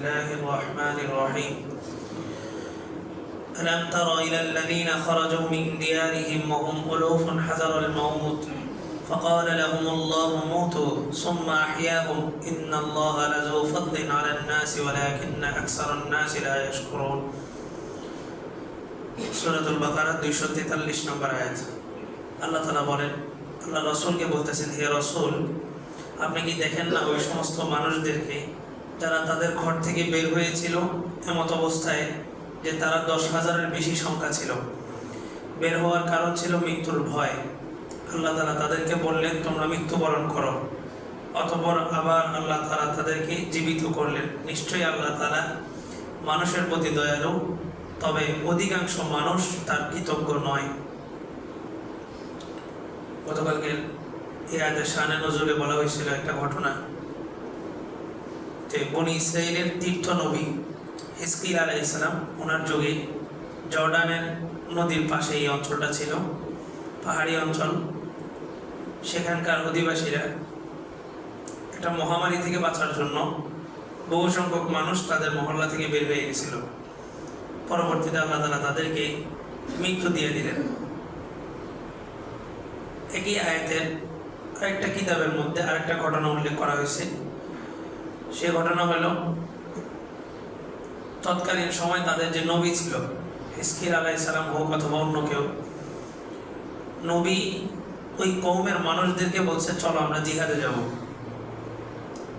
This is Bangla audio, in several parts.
الله الرحمن الرحيم ألم تر إلى الذين خرجوا من ديارهم وهم ألوف حذر الموت فقال لهم الله موتوا ثم أحياهم إن الله لذو فضل على الناس ولكن أكثر الناس لا يشكرون সুরাতুল বাকারা দুইশো তেতাল্লিশ নম্বর আয়াত আল্লাহ তালা বলেন আল্লাহ রসুলকে বলতেছেন হে রসুল আপনি কি দেখেন না ওই সমস্ত মানুষদেরকে যারা তাদের ঘর থেকে বের হয়েছিল এমত অবস্থায় যে তারা দশ হাজারের বেশি সংখ্যা ছিল। বের হওয়ার কারণ ছিল মৃত্যুর ভয়। আল্লাহ তালা তাদেরকে বললেন, তোমরা মৃত্যুবরণ করো। অতপর আবার আল্লাহ তালা তাদেরকে জীবিত করলেন। নিশ্চয়ই আল্লাহ তালা মানুষের প্রতি দয়ালু, তবে অধিকাংশ মানুষ তার কৃতজ্ঞ নয়। গতকালকে এ আয়াতের শানে নজরে বলা হয়েছিল একটা ঘটনা। যে বনি ইসরায়েলের তীর্থ নবী হিসকিল আলাহ ইসলাম ওনার যুগে জর্ডানের নদীর পাশে এই অঞ্চলটা ছিল, পাহাড়ি অঞ্চল। সেখানকার অধিবাসীরা একটা মহামারী থেকে বাঁচার জন্য বহু সংখ্যক মানুষ তাদের মহল্লা থেকে বের হয়ে গেছিল। পরবর্তীতে আল্লাহ তালা তাদেরকে মৃত্যু দিয়ে দিলেন। একই আয়াতের আরেকটা কিতাবের মধ্যে আরেকটা ঘটনা উল্লেখ করা হয়েছে। সে ঘটনা হলো, তৎকালীন সময় তাদের যে নবী ছিল হিসকির আলাহ সালাম, হোক অথবা অন্য কেউ, নবী ওই কৌমের মানুষদেরকে বলছে, চলো আমরা জিহাদে যাব।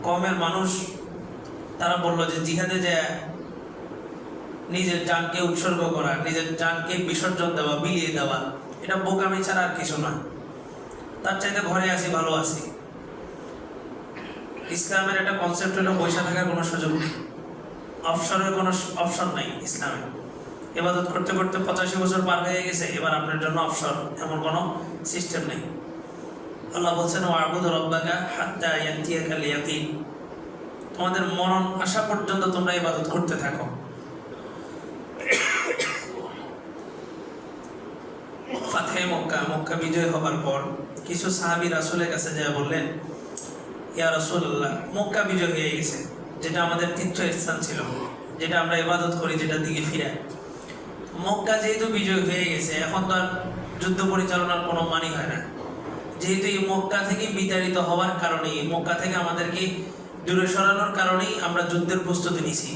কৌমের মানুষ, তারা বলল যে জিহাদে যায় নিজের জানকে উৎসর্গ করা, নিজের জানকে বিসর্জন দেওয়া, বিলিয়ে দেওয়া, এটা বোকামি ছাড়া আর কিছু নয় তার চাইতে ঘরে আসি, ভালো আছি। ইসলামের একটা কনসেপ্ট হলো পয়সা থাকার কোনো সুযোগ নেই। অপশনের কোনো অপশন নাই ইসলামে। এবাদত করতে করতে পঁচাশি বছর পার হয়ে গেছে, এবার আপনার জন্য অপশন এমন কোনো সিস্টেম নেই। আল্লাহ বলছেন ও আবুদ রব্বাকা হাত্তা ইয়াতিয়াকাল ইয়াকিন তোমাদের মরণ আসা পর্যন্ত তোমরা ইবাদত করতে থাকো। ফাতে মক্কা মক্কা বিজয় হবার পর কিছু সাহাবি রাসুলের কাছে যা বললেন মক্কা বিজয় হয়ে গেছে, যেটা আমাদের ছিল, যেটা আমরা ইবাদত করি দিকে মক্কা যেহেতু বিজয় হয়ে গেছে, এখন তো আর যুদ্ধ পরিচালনার কোনো মানি হয় না। যেহেতু এই মক্কা থেকে বিতাড়িত হওয়ার কারণেই, মক্কা থেকে আমাদেরকে দূরে সরানোর কারণেই আমরা যুদ্ধের প্রস্তুতি নিছি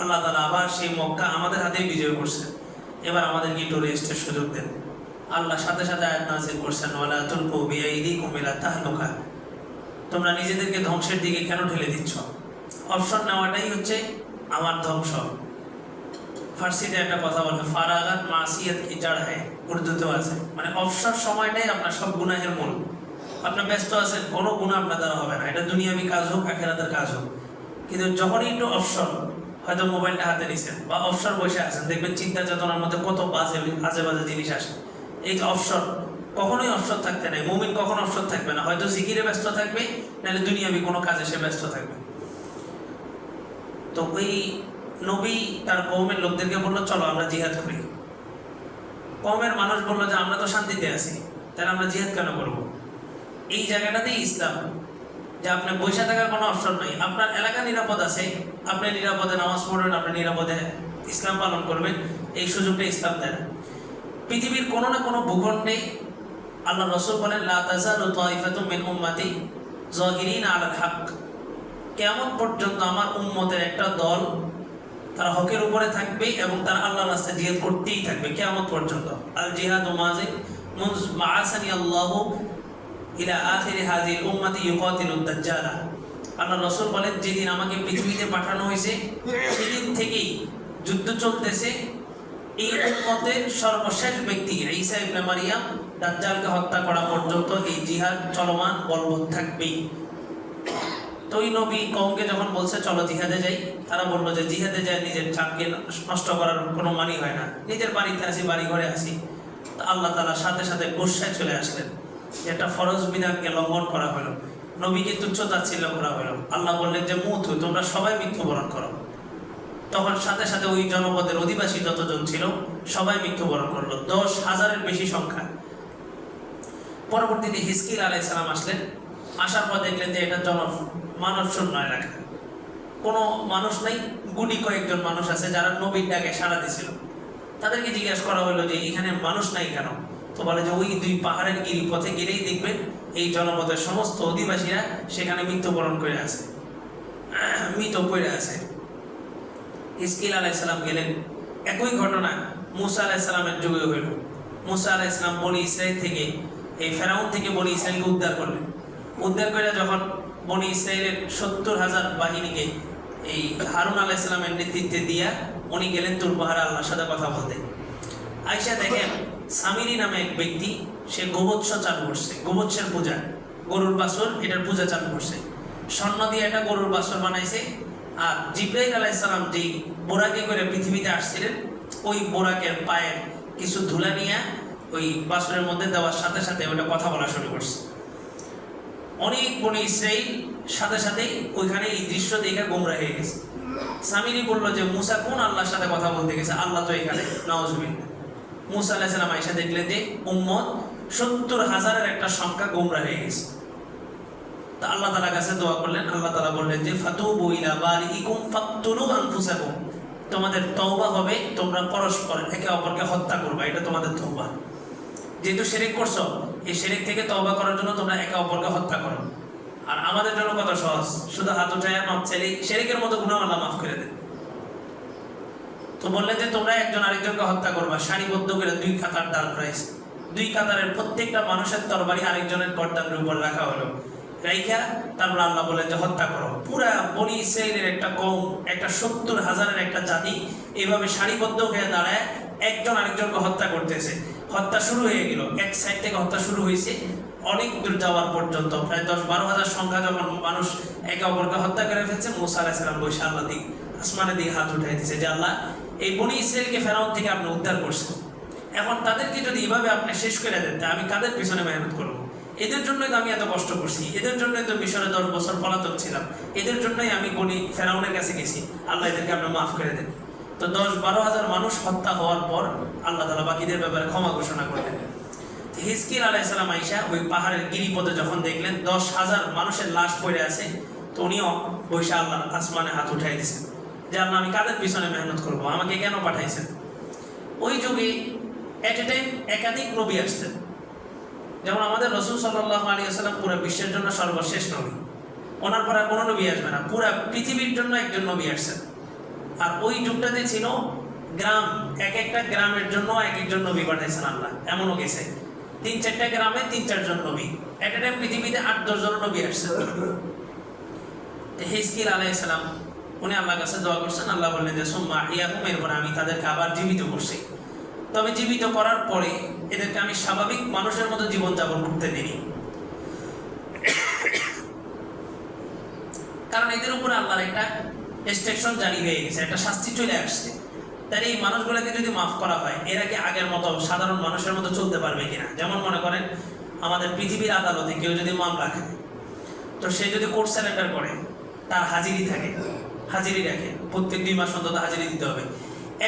আল্লাহ তালা আবার সেই মক্কা আমাদের হাতে বিজয় করছে এবার আমাদেরকে একটু রেস্টের সুযোগ দেন। আল্লাহ সাথে সাথে আয়াত নাজিল করছেন, ওয়ালা তুলকু বিআইদিকুম ইলা তাহলুকা। তোমরা নিজেদেরকে ধ্বংসের দিকে কেন ঠেলে দিচ্ছ? অপশন নেওয়াটাই হচ্ছে আমার ধ্বংস। ফার্সিতে একটা কথা বলে, ফারাগাত মাসিয়াত কি জাড় হয়? উর্দুতেও আছে। মানে অবসর সময়টাই আপনার সব গুনাহের মূল। আপনি ব্যস্ত আছেন, কোনো গুণা আপনার দ্বারা হবে না। এটা দুনিয়াবি কাজ হোক, আখেরাতের কাজ হোক। কিন্তু যখনই একটু অবসর, হয়তো মোবাইলটা হাতে নিছেন বা অবসর বসে আছেন, দেখবেন চিন্তা চেতনার মধ্যে কত বাজে বাজে বাজে জিনিস আসে। এই যে অবসর কখনোই অবসর থাকতে নেই। মুমিন কখনো অবসর থাকবে না। হয়তো জিকিরে ব্যস্ত থাকবে, নাহলে দুনিয়াবি কোনো কাজে সে ব্যস্ত থাকবে। তো ওই নবী তার কৌমের লোকদেরকে বলল, চলো আমরা জিহাদ করি। কৌমের মানুষ বলল যে, আমরা তো শান্তিতে আছি। তাহলে আমরা জিহাদ কেন করব? এই জায়গাটাতেই ইসলাম, যে আপনার বৈশা থাকার কোনো অপশন নেই। আপনার এলাকা নিরাপদ আছে, আপনি নিরাপদে নামাজ পড়বেন, আপনি নিরাপদে ইসলাম পালন করবেন, এই সুযোগটা ইসলাম দেয় পৃথিবীর কোনো না কোনো ভূখণ্ডে আল্লাহ রসুল বলেন মিন উম্মতি কেমন পর্যন্ত আমার উম্মতের একটা দল তারা হকের উপরে থাকবে এবং তারা আল্লাহর রাস্তায় জিহাদ করতেই থাকবে কেমন পর্যন্ত। আল জিহাদ মাজিদ মুনজ মাআসানি আল্লাহু ইলা আখিরি হাজির উম্মতি ইউকাতিলুদ দাজ্জালা। আল্লাহ রসুল বলেন, যেদিন আমাকে পৃথিবীতে পাঠানো হয়েছে, সেদিন থেকেই যুদ্ধ চলতেছে। এই উম্মতের সর্বশেষ ব্যক্তি ঈসা ইবনে মারিয়াম দাজ্জালকে হত্যা করা পর্যন্ত এই জিহাদ চলমান, বলবৎ থাকবেই। তো ওই নবী কমকে যখন বলছে, চলো জিহাদে যাই, তারা বলল যে জিহাদে যায়, নিজের চাককে নষ্ট করার কোনো মানি হয় না। নিজের বাড়িতে আসি বাড়ি ঘরে আসি আল্লাহ তালা সাথে সাথে গোসায় চলে আসলেন। একটা ফরজ বিধানকে লঙ্ঘন করা হলো। নবীকে তুচ্ছ তাচ্ছিল্য করা হলো। আল্লাহ বললেন যে মুথ তোমরা সবাই মৃত্যুবরণ করো। তখন সাথে সাথে ওই জনপদের অধিবাসী যতজন ছিল, সবাই মৃত্যুবরণ করল। দশ হাজারের বেশি সংখ্যা। পরবর্তীতে হিসকিল আলাই সালাম আসলেন। আসার পর দেখলেন যে এটা জন মানব শূন্য এলাকা কোনো মানুষ নাই, গুটি কয়েকজন মানুষ আছে যারা নবীর ডাকে সাড়া দিছিল। তাদেরকে জিজ্ঞাসা করা হলো যে, এখানে মানুষ নাই কেন? তো বলে যে, ওই দুই পাহাড়ের গিরিপথে গেলেই দেখবেন এই জনপদের সমস্ত অধিবাসীরা সেখানে মৃত্যুবরণ করে আছে। মৃত পড়ে আছে। ইসকিল আলাইসালাম গেলেন। একই ঘটনা মুসা আলাইসালামের যুগে হইল মুসা আলাইসালাম বলি ইসরায়েল থেকে এই ফেরাউন থেকে বনি ইসরায়েলকে উদ্ধার করলেন। উদ্ধার করে যখন বনি ইসরায়েলের সত্তর হাজার বাহিনীকে এই হারুন আলাইসালামের নেতৃত্বে দিয়া উনি গেলেন তুরবাহার আল্লাহর সাথে কথা বলতে। আইসা দেখেন, সামিরি নামে এক ব্যক্তি, সে গোবৎস চালু করছে গোবৎসের পূজা। গরুর বাসর এটার পূজা চালু করছে। স্বর্ণ দিয়ে একটা গরুর বাসর বানাইছে আর জিব্রাইল আলাইসালাম যেই বোরাকে করে পৃথিবীতে আসছিলেন, ওই বোরাকের পায়ের কিছু ধুলা নিয়ে ওই বাসরের মধ্যে দেওয়ার সাথে সাথে ওটা কথা বলা শুরু করছে। অনেক বনে ইসরাইল সাথে সাথেই ওইখানে এই দৃশ্য দেখে গোমরা হয়ে গেছে। সামিরি বলল যে, মুসা কোন আল্লাহর সাথে কথা বলতে গেছে? আল্লাহ তো এখানে নওয়াজবিল্লা মুসা আলাহিসাল্লাম আইসা দেখলেন যে সত্তর হাজারের একটা সংখ্যা গোমরা হয়ে গেছে। তা আল্লাহ তালা কাছে দোয়া করলেন। আল্লাহ তালা বললেন যে ফাতু বইলা বাড়ি ইকুম ফাতুলু আনফুসাকুম। তোমাদের তওবা হবে, তোমরা পরস্পর একে অপরকে হত্যা করবা, এটা তোমাদের তওবা। যেহেতু সেরেক করছ, এই সেরেক থেকে তওবা করার জন্য তোমরা একে অপরকে হত্যা করো। আর আমাদের জন্য কত সহজ? শুধু হাত উঠায় মাপ চাইলেই সেরেকের মতো গুণাহ আল্লাহ মাফ করে দেন। তো বললেন যে তোমরা একজন আরেকজনকে হত্যা করবা, সারিবদ্ধ করে দুই কাতার দাঁড় করাইছে। দুই কাতারের প্রত্যেকটা মানুষের তরবারি আরেকজনের গর্দানের উপর রাখা হলো। রাইখা তারপর আল্লাহ বলেন যে হত্যা করো। পুরা বনি ইসরায়েলের একটা কম, একটা সত্তর হাজারের একটা জাতি এভাবে সারিবদ্ধ হয়ে দাঁড়ায় একজন আরেকজনকে হত্যা করতেছে। হত্যা শুরু হয়ে গেল। এক সাইড থেকে হত্যা শুরু হয়েছে। অনেক দূর যাওয়ার পর্যন্ত, প্রায় দশ বারো হাজার সংখ্যা যখন মানুষ একে অপরকে হত্যা করে ফেলছে, মুসা আলাইসালাম বসে আল্লাহ দিকে, আসমানের দিকে হাত উঠাই দিছে যে, আল্লাহ, এই বনি ইসরায়েলকে ফেরাউন থেকে আপনি উদ্ধার করছেন। এখন তাদেরকে যদি এভাবে আপনি শেষ করে দেন, তা আমি কাদের পিছনে মেহনত করব? এদের জন্যই তো আমি এত কষ্ট করছি, এদের জন্যই তো মিশরে দশ বছর পলাতক ছিলাম, এদের জন্যই আমি বনি ফেরাউনের কাছে গেছি। আল্লাহ এদেরকে আপনি মাফ করে দেন। তো দশ বারো হাজার মানুষ হত্যা হওয়ার পর আল্লাহ তালা বাকিদের ব্যাপারে ক্ষমা ঘোষণা করলেন হিজকির আলাইসালাম আইসা ওই পাহাড়ের গিরিপথে যখন দেখলেন দশ হাজার মানুষের লাশ পড়ে আছে, তো উনিও বৈশা আল্লাহ আসমানে হাত উঠাই দিয়েছেন। যে আল্লাহ, আমি কাদের পিছনে মেহনত করব? আমাকে কেন পাঠাইছেন? ওই যুগে এট এ টাইম একাধিক নবী আসতেন। যেমন আমাদের রসুল সাল্লাহ আলী আসসালাম পুরো বিশ্বের জন্য সর্বশেষ নবী। ওনার পরে কোনো নবী আসবে না। পুরো পৃথিবীর জন্য একজন নবী আসছেন। আর ওই যুগটাতে ছিল গ্রাম। এক একটা গ্রামের জন্য এক একজন নবী পাঠাইছেন আল্লাহ। এমনও গেছে। তিন চারটা গ্রামে তিন চারজন নবী। এট এ টাইম পৃথিবীতে আট দশজন নবী আসছেন হিজকির আলাইসালাম উনি আল্লাহ কাছে দোয়া করছেন। আল্লাহ বললেন যে, সোম্মা ইয়াকুম এরপরে আমি তাদেরকে আবার জীবিত করছি। তবে জীবিত করার পরে এদেরকে আমি স্বাভাবিক মানুষের মতো জীবনযাপন করতে দিই কারণ এদের উপরে আল্লাহর একটা রেস্ট্রিকশন জারি হয়ে গেছে, একটা শাস্তি চলে আসছে। তাই এই মানুষগুলোকে যদি মাফ করা হয়, এরা কি আগের মতো সাধারণ মানুষের মতো চলতে পারবে কিনা? যেমন মনে করেন, আমাদের পৃথিবীর আদালতে কেউ যদি মামলা খায়, তো সে যদি কোর্ট স্যালেন্ডার করে, তার হাজিরি থাকে, হাজিরি রাখে। প্রত্যেক দুই মাস অন্তত হাজিরি দিতে হবে।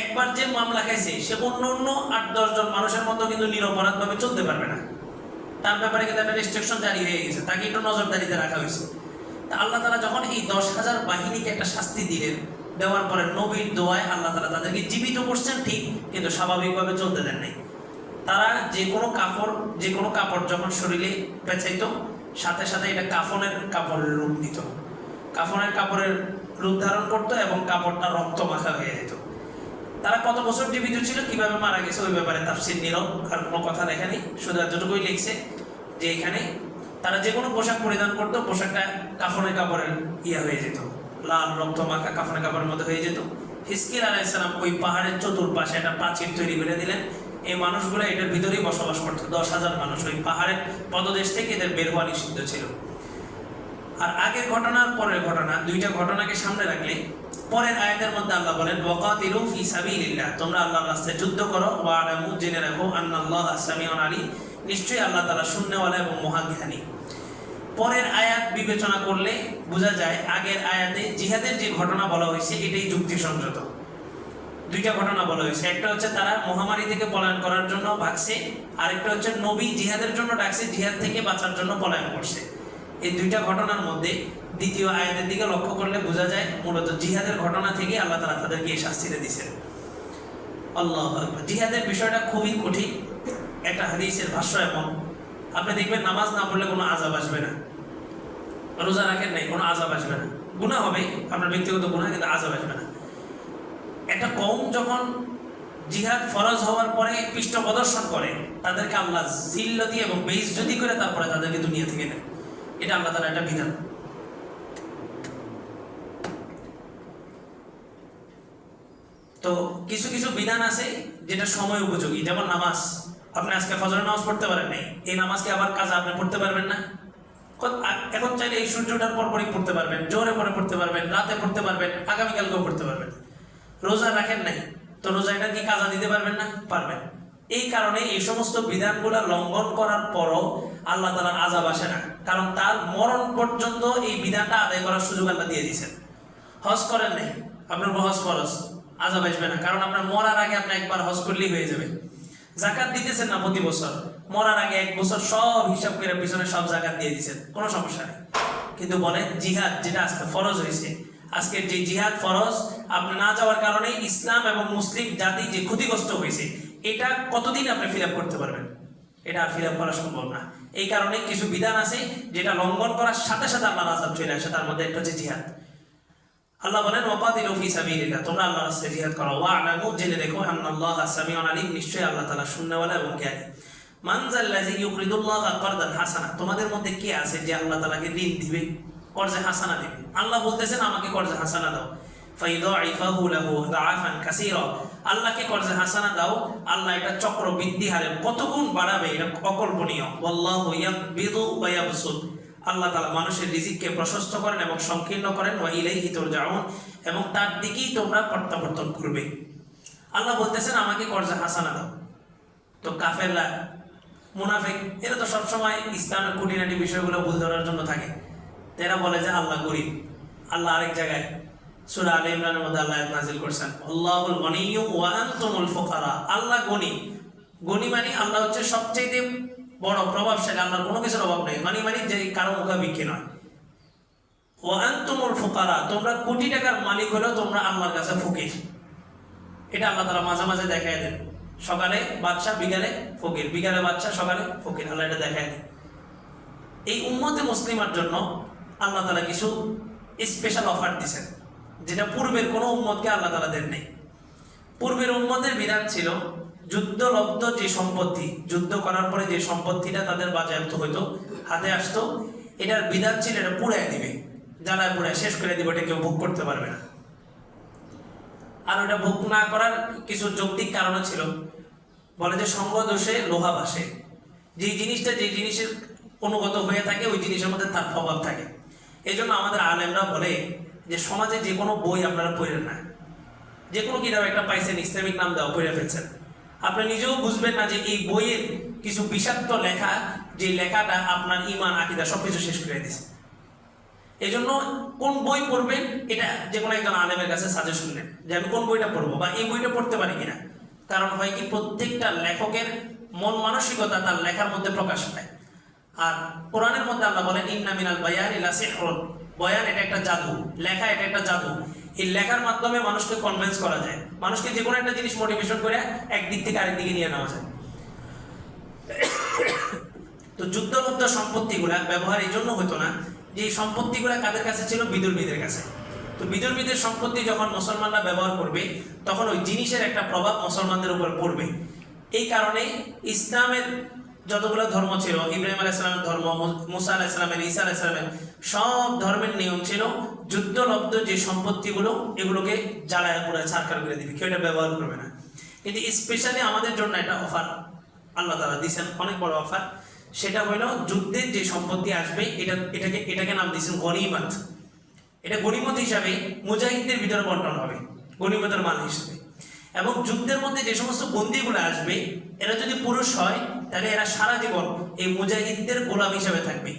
একবার যে মামলা খাইছে, সে অন্য অন্য আট দশজন মানুষের মতো কিন্তু নিরপরাধভাবে চলতে পারবে না। তার ব্যাপারে কিন্তু একটা রেস্ট্রিকশন জারি হয়ে গেছে, তাকে একটু নজরদারিতে রাখা হয়েছে। আল্লাহ তালা যখন এই দশ হাজার বাহিনীকে একটা শাস্তি দিলেন, দেওয়ার পরে নবীর দোয়ায় আল্লাহ তালা তাদেরকে জীবিত করছেন, ঠিক, কিন্তু স্বাভাবিকভাবে চলতে দেন নাই। তারা যে কোনো কাপড় যে কোনো কাপড় যখন শরীরে পেঁচাইতো, সাথে সাথে এটা কাফনের কাপড়ের রূপ নিত। কাফনের কাপড়ের রূপ ধারণ করতো এবং কাপড়টা রক্ত মাখা হয়ে যেত। তারা কত বছর জীবিত ছিল, কীভাবে মারা গেছে, ওই ব্যাপারে তাফসির নীরব, আর কোনো কথা লেখা নেই শুধু এতটুকুই লিখছে যে এখানে তারা যে কোনো পোশাক পরিধান করতো, পোশাকটা কাফনের কাপড়ের ইয়া হয়ে যেত। লাল রক্ত মাখা কাফনের কাপড়ের মধ্যে হয়ে যেত। হিসকির আলাইসালাম ওই পাহাড়ের চতুর্পাশে একটা প্রাচীর তৈরি করে দিলেন। এই মানুষগুলো এটার ভিতরেই বসবাস করতো। দশ হাজার মানুষ ওই পাহাড়ের পদদেশ থেকে এদের বের হওয়া নিষিদ্ধ ছিল। আর আগের ঘটনার পরের ঘটনা, দুইটা ঘটনাকে সামনে রাখলে পরের আয়াতের মধ্যে আল্লাহ বলেন, ওয়াকাতিলু ফি সাবিলিল্লাহ। তোমরা আল্লাহর রাস্তায় যুদ্ধ করো। ওয়া জেনে রাখো, আন্নাল্লাহ সামিউন আলী নিশ্চয়ই আল্লাহ তাআলা শূন্যওয়ালা এবং মহাজ্ঞানী পরের আয়াত বিবেচনা করলে বোঝা যায়, আগের আয়াতে জিহাদের যে ঘটনা বলা হয়েছে, এটাই যুক্তিসঙ্গত দুইটা ঘটনা বলা হয়েছে। একটা হচ্ছে তারা মহামারী থেকে পলায়ন করার জন্য ভাগছে, আরেকটা হচ্ছে নবী জিহাদের জন্য ডাকছে, জিহাদ থেকে বাঁচার জন্য পলায়ন করছে। এই দুইটা ঘটনার মধ্যে দ্বিতীয় আয়াতের দিকে লক্ষ্য করলে বোঝা যায়, মূলত জিহাদের ঘটনা থেকে আল্লাহ তালা তাদেরকে এই শাস্তিটা দিচ্ছেন আল্লাহ জিহাদের বিষয়টা খুবই কঠিন। একটা হাদিসের ভাষ্য এমন আপনি দেখবেন নামাজ না পড়লে কোনো আজাব আসবে না। রোজা রাখেন নাই, কোনো আজাব আসবে না। গুণা হবে, আপনার ব্যক্তিগত গুণা কিন্তু আজাব আসবে না। একটা কম যখন জিহাদ ফরজ হওয়ার পরে পৃষ্ঠ প্রদর্শন করে, তাদেরকে আল্লাহ জিল্লতি এবং বেইজ্জতি করে তারপরে তাদেরকে দুনিয়া থেকে নেয় এটা আল্লাহ তালা একটা বিধান। তো কিছু কিছু বিধান আছে যেটা সময় উপযোগী, যেমন নামাজ। আপনি আজকে ফজরের নামাজ পড়তে পারেন নাই। এই নামাজকে আবার কাজে আপনি পড়তে পারবেন না। এখন চাইলে এই সূর্য ওঠার পর পরই পড়তে পারবেন, জোরে পরে পড়তে পারবেন, রাতে পড়তে পারবেন, আগামীকালকেও পড়তে পারবেন। রোজা রাখেন নাই, তো রোজা এটা কি কাজা দিতে পারবেন না? পারবেন। এই কারণে এই সমস্ত বিধানগুলো লঙ্ঘন করার পরও আল্লাহ তালার আজাব আসে না। কারণ তার মরণ পর্যন্ত এই বিধানটা আদায় করার সুযোগ আল্লাহ দিয়ে দিয়েছেন। হজ করেন নাই, আপনার হজ ফরজ আজাব আসবে না। কারণ আপনার মরার আগে আপনি একবার হজ করলেই হয়ে যাবে। জাকাত দিতেছেন না প্রতি বছর। মরার আগে এক বছর সব হিসাব করে পিছনে সব জাকাত দিয়ে দিচ্ছেন কোনো সমস্যা নেই। কিন্তু বলেন, জিহাদ যেটা আজকে ফরজ হয়েছে। আজকের যে জিহাদ ফরজ, আপনি না যাওয়ার কারণে ইসলাম এবং মুসলিম জাতি যে ক্ষতিগ্রস্ত হয়েছে, এটা কতদিন আপনি ফিল করতে পারবেন? এটা ফিল করা সম্ভব না। এই কারণে কিছু বিধান আছে যেটা লঙ্ঘন করার সাথে সাথে আল্লাহ আজাব চলে আসে। তার মধ্যে একটা হচ্ছে জিহাদ। আল্লাহ বলেন, ওয়াকাতিলু ফি সাবিলিল্লাহ তোমরা আল্লাহর রাস্তায় জিহাদ করো। ওয়া আলামু জেনে রেখো, আন্নাল্লাহ সামিউন আলিম নিশ্চয়ই আল্লাহ তাআলা শুননেওয়ালা এবং জ্ঞানী। মান যাল্লাযী ইউকরিদুল্লাহ কারদান হাসানা তোমাদের মধ্যে কে আছে যে আল্লাহ তাআলাকে ঋণ দিবে, কর্জে হাসানা দিবে? আল্লাহ বলতেছেন, আমাকে কর্জে হাসানা দাও। ফাইদাইফাহু লাহু দাআফান কাসীরা আল্লাহকে কর্জে হাসানা দাও, আল্লাহ এটা চক্র বৃদ্ধি হারে কত গুণ বাড়াবে, এটা অকল্পনীয়। ওয়াল্লাহু ইয়াকবিদু ওয়া ইয়াবসুত আল্লাহ তালা মানুষের রিজিককে প্রশস্ত করেন এবং সংকীর্ণ করেন, ওয়া ইলাইহি তুরজাউন, এবং তার দিকেই তোমরা প্রত্যাবর্তন করবে। আল্লাহ বলতেছেন, আমাকে কর্জা হাসানা দাও। তো কাফেররা, মুনাফিক, এরা তো সবসময় ইসলামের খুঁটিনাটি বিষয়গুলো ভুল ধরার জন্য থাকে। এরা বলে যে, আল্লাহ গরিব। আল্লাহ আরেক জায়গায়, সূরা আলে ইমরানের মধ্যে আল্লাহ নাজিল করছেন, আল্লাহুল গনিয়্যু ওয়া আনতুমুল ফুকারা। আল্লাহ গনি। গনি মানে আল্লাহ হচ্ছে সবচেয়ে বড় প্রভাবশালী, আল্লাহর কোনো কিছুর অভাব নেই। মানি মানি যে কারও মুখাবিক্ষি নয়। ও আনতুমুল ফুকারা, তোমরা কোটি টাকার মালিক হলেও তোমরা আল্লাহর কাছে ফকির। এটা আল্লাহ তারা মাঝে মাঝে দেখায় দেন। সকালে বাচ্চা বিকালে ফকির। বিকালে বাচ্চা সকালে ফকির। আল্লাহ এটা দেখায় দেন। এই উম্মতে মুসলিমার জন্য আল্লাহ তালা কিছু স্পেশাল অফার দিছেন, যেটা পূর্বের কোনো উম্মতকে আল্লাহ তালা দেন নেই পূর্বের উম্মতের বিধান ছিল যুদ্ধলব্ধ যে সম্পত্তি, যুদ্ধ করার পরে যে সম্পত্তিটা তাদের বাজেয়াপ্ত হইতো, হাতে আসতো, এটার বিধান ছিল এটা পুড়ায় দিবে, জ্বালায় পুড়ায়, শেষ করে দিবে এটা কেউ ভোগ করতে পারবে না। আর ওটা ভোগ না করার কিছু যৌক্তিক কারণও ছিল। বলে যে সঙ্গ দোষে লোহা ভাসে। যে জিনিসটা যে জিনিসের অনুগত হয়ে থাকে, ওই জিনিসের মধ্যে তার প্রভাব থাকে। এই জন্য আমাদের আলেমরা বলে যে সমাজে যে কোনো বই আপনারা পড়েন না। যে কোনো কিতাব একটা পাইছেন, ইসলামিক নাম দেওয়া, পড়ে ফেলছেন। আপনি নিজেও বুঝবেন না যে এই বইয়ের কিছু বিষাক্ত লেখা, যে লেখাটা আপনার ইমান আকিদা সবকিছু শেষ করে দিছে এই জন্য কোন বই পড়বেন, এটা যে কোনো একজন আলেমের কাছে সাজেশন নেন, যে আমি কোন বইটা পড়ব বা এই বইটা পড়তে পারি কিনা। কারণ হয় কি, প্রত্যেকটা লেখকের মন মানসিকতা তার লেখার মধ্যে প্রকাশ পায়। আর কোরআনের মধ্যে আল্লাহ বলেন, ইন্না মিনাল বায়ান ইলা সিহরুন। বয়ান এটা একটা জাদু, লেখা এটা একটা জাদু। এই লেখার মাধ্যমে মানুষকে কনভিন্স করা যায়। মানুষকে যে কোনো একটা জিনিস মোটিভেশন করে একদিক থেকে আরেক দিকে নিয়ে নেওয়া যায়। তো যুদ্ধলব্ধ সম্পত্তিগুলা ব্যবহার এই জন্য হতো না যে এই সম্পত্তিগুলা কাদের কাছে ছিল? বিদুর্মীদের কাছে। তো বিদুর্মীদের সম্পত্তি যখন মুসলমানরা ব্যবহার করবে, তখন ওই জিনিসের একটা প্রভাব মুসলমানদের উপর পড়বে। এই কারণে ইসলামের যতগুলো ধর্ম ছিল, ইব্রাহিম আলাহ ইসলামের ধর্ম মুসা আলাহ ইসলামের ঈসা আলাহ ইসলামের সব ধর্মের নিয়ম ছিল যুদ্ধলব্ধ যে সম্পত্তিগুলো, এগুলোকে জ্বালায় পুরো ছাড়খার করে দিবে। কেউ এটা ব্যবহার করবে না। কিন্তু স্পেশালি আমাদের জন্য একটা অফার আল্লাহ তালা দিয়েছেন অনেক বড় অফার সেটা হলো যুদ্ধের যে সম্পত্তি আসবে, এটা, এটাকে এটাকে নাম দিয়েছেন গনিমত। এটা গনিমত হিসাবে মুজাহিদদের ভিতরে বন্টন হবে, গনিমতের মাল হিসাবে। এবং যুদ্ধের মধ্যে যে সমস্ত বন্দিগুলো আসবে, এরা যদি পুরুষ হয়, তাহলে এরা সারা জীবন এই মুজাহিদদের গোলাম হিসাবে থাকবে।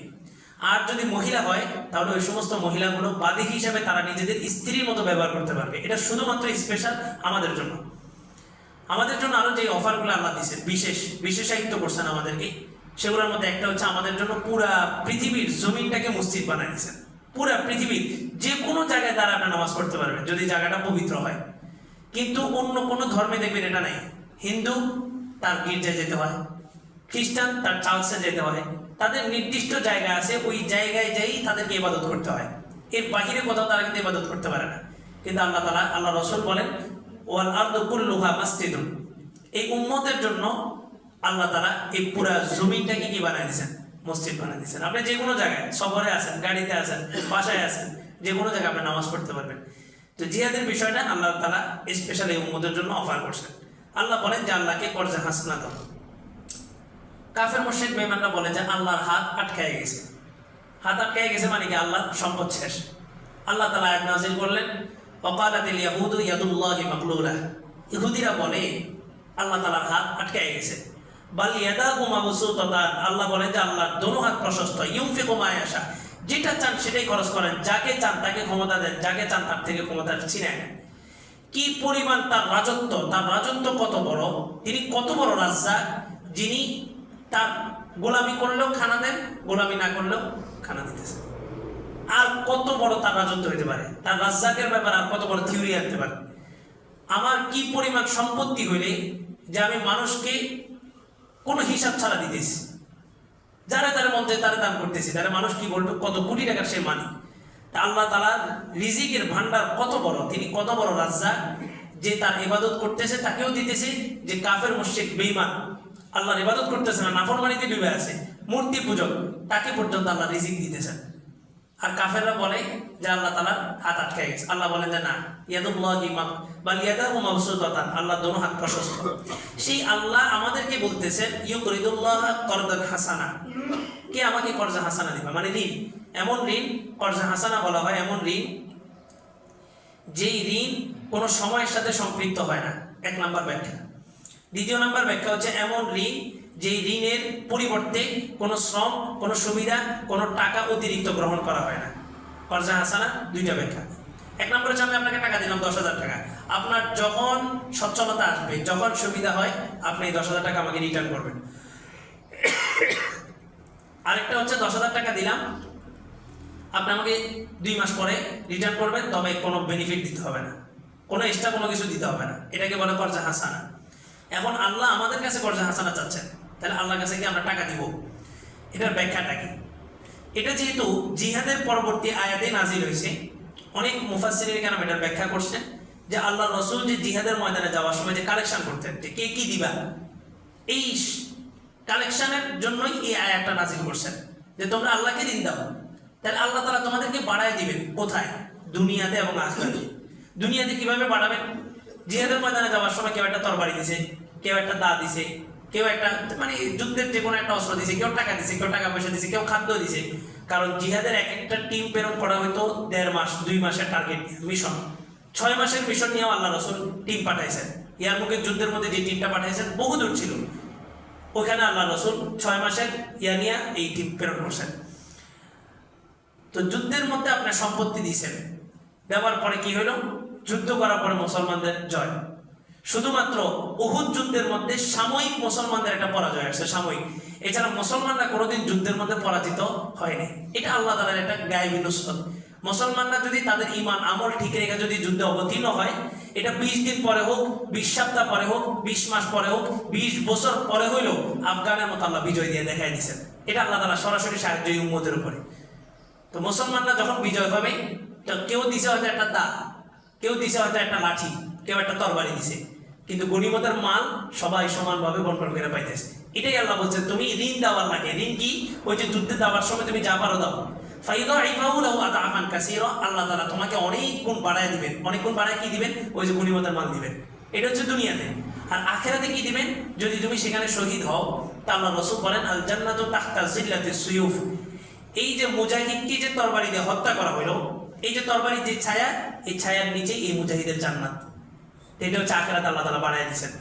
আর যদি মহিলা হয়, তাহলে ওই সমস্ত মহিলাগুলো বাদী হিসাবে তারা নিজেদের স্ত্রীর মতো ব্যবহার করতে পারবে। এটা শুধুমাত্র স্পেশাল আমাদের জন্য। আমাদের জন্য আরও যে অফারগুলো আল্লাহ দিচ্ছেন বিশেষ বিশেষায়িত্ব করছেন আমাদেরকে, সেগুলোর মধ্যে একটা হচ্ছে আমাদের জন্য পুরা পৃথিবীর জমিনটাকে মসজিদ বানাই পুরা পৃথিবীর যে কোনো জায়গায় দ্বারা আপনি নামাজ পড়তে পারবেন, যদি জায়গাটা পবিত্র হয়। কিন্তু অন্য কোনো ধর্মে দেখবেন এটা নেই। হিন্দু তার গির্জায় যেতে হয়, খ্রিস্টান তার চার্চে যেতে হয়। তাদের নির্দিষ্ট জায়গা আছে, ওই জায়গায় যাই তাদেরকে ইবাদত করতে হয়। এর বাহিরে কোথাও তারা কিন্তু ইবাদত করতে পারে না। কিন্তু আল্লাহ তালা, আল্লাহ রসুল বলেন, ওয়াল আর্দ কুল্লুহা মাসজিদুন। এই উম্মতের জন্য আল্লাহ তালা এই পুরা জমিনটাকে কি বানায় দিয়েছেন? মসজিদ বানায় দিয়েছেন। আপনি যে কোনো জায়গায় সফরে আছেন, গাড়িতে আছেন, বাসায় আছেন, যে কোনো জায়গায় আপনি নামাজ পড়তে পারবেন। তো জিহাদের বিষয়টা আল্লাহ তালা স্পেশাল এই উম্মতের জন্য অফার করছেন। আল্লাহ বলেন যে আল্লাহকে কর্জে হাসনা দাও। কাফের, মুশরিক বেমানরা বলে যে আল্লাহর হাত আটকায় গেছে। হাত আটকায় গেছে মানে কি আল্লাহর সম্পদ শেষ। আল্লাহ তালা আয়াত নাজিল করলেন ওকালাতিল ইয়াহুদু ইয়াদুল্লাহি মাকলুলা ইহুদিরা বলে, আল্লাহ তালার হাত আটকায় গেছে। বাল ইয়াদাহু মাবসুতাতান। আল্লাহ বলেন যে আল্লাহর দোনো হাত প্রশস্ত। ইউনফিকু মা ইয়াশা। যেটা চান সেটাই খরচ করেন, যাকে চান তাকে ক্ষমতা দেন, যাকে চান তার থেকে ক্ষমতা ছিনায় নেন কি পরিমাণ তার রাজত্ব তার রাজত্ব কত বড়? তিনি কত বড় রাজা যিনি তার গোলামি করলেও খানা দেন, গোলামি না করলেও খানা দিতেছে আর কত বড় তার রাজত্ব হইতে পারে? তার রাজ্জাকের ব্যাপারে আর কত বড় থিওরি আনতে পারে? আমার কি পরিমাণ সম্পত্তি হইলে যে আমি মানুষকে কোনো হিসাব ছাড়া দিতেছি? যারা তার মধ্যে তারা দান করতেছে তারা মানুষ কি বলবে? কত কোটি টাকার সে মানি তা আল্লাহ তালার রিজিকের ভান্ডার কত বড়? তিনি কত বড় রাজ্জাক যে তার ইবাদত করতেছে, তাকেও দিতেছে, যে কাফের মুশেক বেইমান আল্লাহর ইবাদত করতেছে না, নাফরমানিতে বিবে আছে, মূর্তি পূজক, তাকে পর্যন্ত আল্লাহ রিজিক দিতেছেন। আর কাফেররা বলে যে আল্লাহ তালার হাত আটকে গেছে। আল্লাহ বলেন যে না, ইয়াদুল্লাহ ইমাম বা আল্লাহ দোনো হাত প্রশস্ত। সেই আল্লাহ আমাদেরকে বলতেছেন করদান হাসানা। কে আমাকে কর্জা হাসানা দিবে? মানে ঋণ। এমন ঋণ, কর্জা হাসানা বলা হয়, এমন ঋণ, যেই ঋণ কোনো সময়ের সাথে সম্পৃক্ত হয় না। এক নাম্বার ব্যাখ্যা। দ্বিতীয় নাম্বার ব্যাখ্যা হচ্ছে, এমন ঋণ যেই ঋণের পরিবর্তে কোনো শ্রম, কোনো সুবিধা, কোনো টাকা অতিরিক্ত গ্রহণ করা হয় না। কর্জা হাসানা, দুইটা ব্যাখ্যা। এক নম্বর হচ্ছে আমি আপনাকে টাকা দিলাম দশ হাজার টাকা। আপনার যখন সচ্ছলতা আসবে, যখন সুবিধা হয়, আপনি দশ হাজার টাকা আমাকে রিটার্ন করবেন। আরেকটা হচ্ছে দশ হাজার টাকা দিলাম, আপনি আমাকে দুই মাস পরে রিটার্ন করবেন, তবে কোনো বেনিফিট দিতে হবে না। কোনো এক্সট্রা কোনো কিছু দিতে হবে না। এটাকে বলে কর্জা হাসানা। এখন আল্লাহ আমাদের কাছে কর্জা হাসানা চাচ্ছেন। তাহলে আল্লাহর কাছে কি আমরা টাকা দিব। এটার ব্যাখ্যাটা কি? এটা যেহেতু জিহাদের পরবর্তী আয়াতে নাজিল হয়েছে, অনেক মুফাসিরের কেন এটার ব্যাখ্যা করছেন যে আল্লাহ রসুল যে জিহাদের ময়দানে যাওয়ার সময় যে কালেকশন করতেন, যে কে কি দিবা, এই কালেকশনের জন্যই এই আয়াতটা নাজিল করছেন, যে তোমরা আল্লাহকে দিন দাও। তাহলে আল্লাহ তালা তোমাদেরকে বাড়ায় দিবেন কোথায়? দুনিয়াতে এবং আখরাতে। দুনিয়াতে কীভাবে বাড়াবেন? জিহাদের ময়দানে যাওয়ার সময় কেউ একটা তরবারি দিছে, কেউ একটা দা দিছে কেউ একটা মানে যুদ্ধের যে কোনো একটা অস্ত্র দিছে, কেউ টাকা দিছে, কেউ টাকা পয়সা দিছে, কেউ খাদ্য দিছে, কারণ জিহাদের এক একটা টিম প্রেরণ করা হয়তো দেড় মাস, দুই মাসের টার্গেট মিশন ছয় মাসের মিশন নিয়েও আল্লাহ রসুল টিম পাঠাইছেন। ইয়ার মুখে যুদ্ধের মধ্যে যে টিমটা পাঠাইছেন বহু দূর ছিল। ওখানে আল্লাহ রসুল ছয় মাসের ইয়া নিয়ে এই টিম প্রেরণ করছেন। তো যুদ্ধের মধ্যে আপনার সম্পত্তি দিয়েছেন দেওয়ার পরে কি হলো যুদ্ধ করার পরে মুসলমানদের জয়। শুধুমাত্র উহুদ যুদ্ধের মধ্যে সাময়িক মুসলমানদের একটা পরাজয় আসছে, সাময়িক। এছাড়া মুসলমানরা কোনোদিন যুদ্ধের মধ্যে পরাজিত হয়নি। এটা আল্লাহ তালার একটা গায়েবী নুসরত মুসলমানরা যদি তাদের ইমান আমল ঠিক রেখে যদি যুদ্ধে অবতীর্ণ হয়, এটা বিশ দিন পরে হোক, বিশ সপ্তাহ পরে হোক, বিশ মাস পরে হোক, বিশ বছর পরে হইলেও আফগানের মতো আল্লাহ বিজয় দিয়ে দেখাই দিচ্ছেন এটা আল্লাহ তালা সরাসরি সাহায্য এই উম্মতের উপরে। তো মুসলমানরা যখন বিজয় হবে তো কেউ দিছে হয়তো একটা দা, কেউ দিছে হয়তো একটা লাঠি, কেউ একটা তরবারি দিছে। কিন্তু গণিমতের মাল সবাই সমানভাবে বন্টন করে পাইতেছে। এটাই আল্লাহ বলছে, তুমি ঋণ দেওয়ার লাগে। ঋণ কি? ওই যে যুদ্ধে দেওয়ার সময় তুমি যা পারো দাও। ফাইদা আতাআফান কাসীরা। আল্লাহ তোমাকে অনেক গুণ বাড়ায় দিবেন। অনেক গুণ বাড়ায় কি দিবেন? ওই যে মাল দিবেন। এটা হচ্ছে দুনিয়াতে। আর আখেরাতে কি দিবেন? যদি তুমি সেখানে শহীদ হও, তা রসুল বলেন আল তাহতা সুয়ুফ। এই যে মুজাহিদকে যে তরবারি দিয়ে হত্যা করা হলো এই যে তরবারির যে ছায়া, এই ছায়ার নিচে এই মুজাহিদের জান্নাত। এটা হচ্ছে আখেরাত আল্লাহ তালা বাড়াই দিয়েছেন।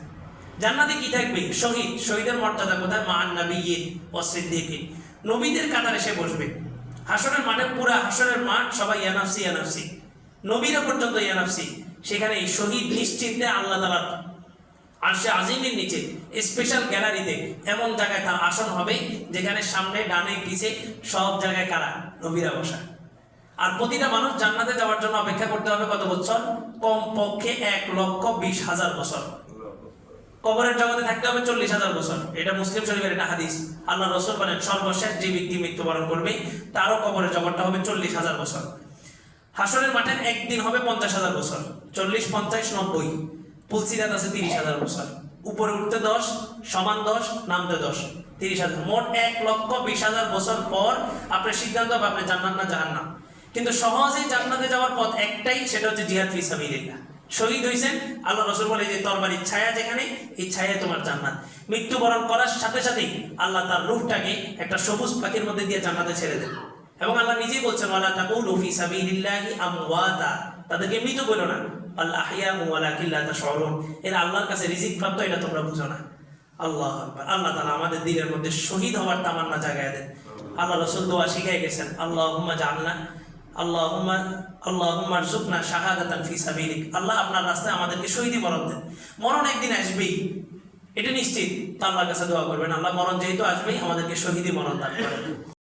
জান্নাতে কি থাকবে? শহীদ। শহীদের মর্যাদা কোথায়? মান নবী ও সিদ্দিকিন নবীদের কাতারে সে বসবে। হাসনের মাঠে পুরা হাসনের মাঠ সবাই ইয়ানাফসি ইয়ানাফসি নবীরা পর্যন্ত ইয়ানাফসি সেখানে শহীদ নিশ্চিন্তে আল্লাহ তালার আর সে আজিমের নিচে স্পেশাল গ্যালারিতে এমন জায়গায় তার আসন হবে, যেখানে সামনে, ডানে পিছে সব জায়গায় কারা? নবীরা বসা আর প্রতিটা মানুষ জান্নাতে যাওয়ার জন্য অপেক্ষা করতে হবে কত বছর? কম পক্ষে এক লক্ষ বিশ হাজার বছর। কবরের জগতে থাকতে হবে চল্লিশ হাজার বছর। এটা মুসলিম শরীফের একটা হাদিস। আল্লাহ রসুল বলেন, সর্বশেষ যে ব্যক্তি মৃত্যুবরণ করবে, তারও কবরের জগৎটা হবে চল্লিশ হাজার বছর। হাসরের মাঠে একদিন হবে পঞ্চাশ হাজার বছর। চল্লিশ, পঞ্চাশ, নব্বই। পুলসিরাত আছে তিরিশ হাজার বছর। উপরে উঠতে দশ, সমান দশ, নামতে দশ। তিরিশ হাজার। মোট এক লক্ষ বিশ হাজার বছর পর আপনার সিদ্ধান্ত হবে, আপনি জান্নাত না জাহান্নাম? কিন্তু সহজেই জান্নাতে যাওয়ার পথ একটাই, সেটা হচ্ছে জিহাদ ফি সাবিলিল্লাহ। শহীদ হয়েছেন আল্লাহ রসুল বলে, যে তরবারির ছায়া যেখানে, এই ছায়া তোমার জান্নাত। মৃত্যুবরণ করার সাথে সাথেই আল্লাহ তার রূহটাকে একটা সবুজ পাখির মধ্যে দিয়ে জান্নাতে ছেড়ে দেন। এবং আল্লাহ নিজেই বলছেন, ওয়ালা তাকুলু ফি সাবিলিল্লাহি আমওয়াতা। তাদেরকে মৃত বলো না। আল্লাহ আহইয়া ওয়ালাকিন লা তাশউরুন। এরা আল্লাহর কাছে রিজিক প্রাপ্ত, এটা তোমরা বুঝো না। আল্লাহ আকবার। আল্লাহ তাআলা আমাদের দিলের মধ্যে শহীদ হওয়ার তামান্না জায়গায় দেন। আল্লাহ রসুল দোয়া শিখিয়ে গেছেন, আল্লাহুম্মা জাআলনা আল্লাহুম্মা আল্লাহুম্মা রযুকনা শাহাদাতান ফি আল্লাহ আপনার রাস্তায় আমাদেরকে শহীদি মরণ দেন। মরণ একদিন আসবেই। এটা নিশ্চিত। আল্লাহর কাছে দোয়া করবেন। আল্লাহ মরণ যেহেতু আসবেই, আমাদেরকে শহীদি মরণ দান করেন।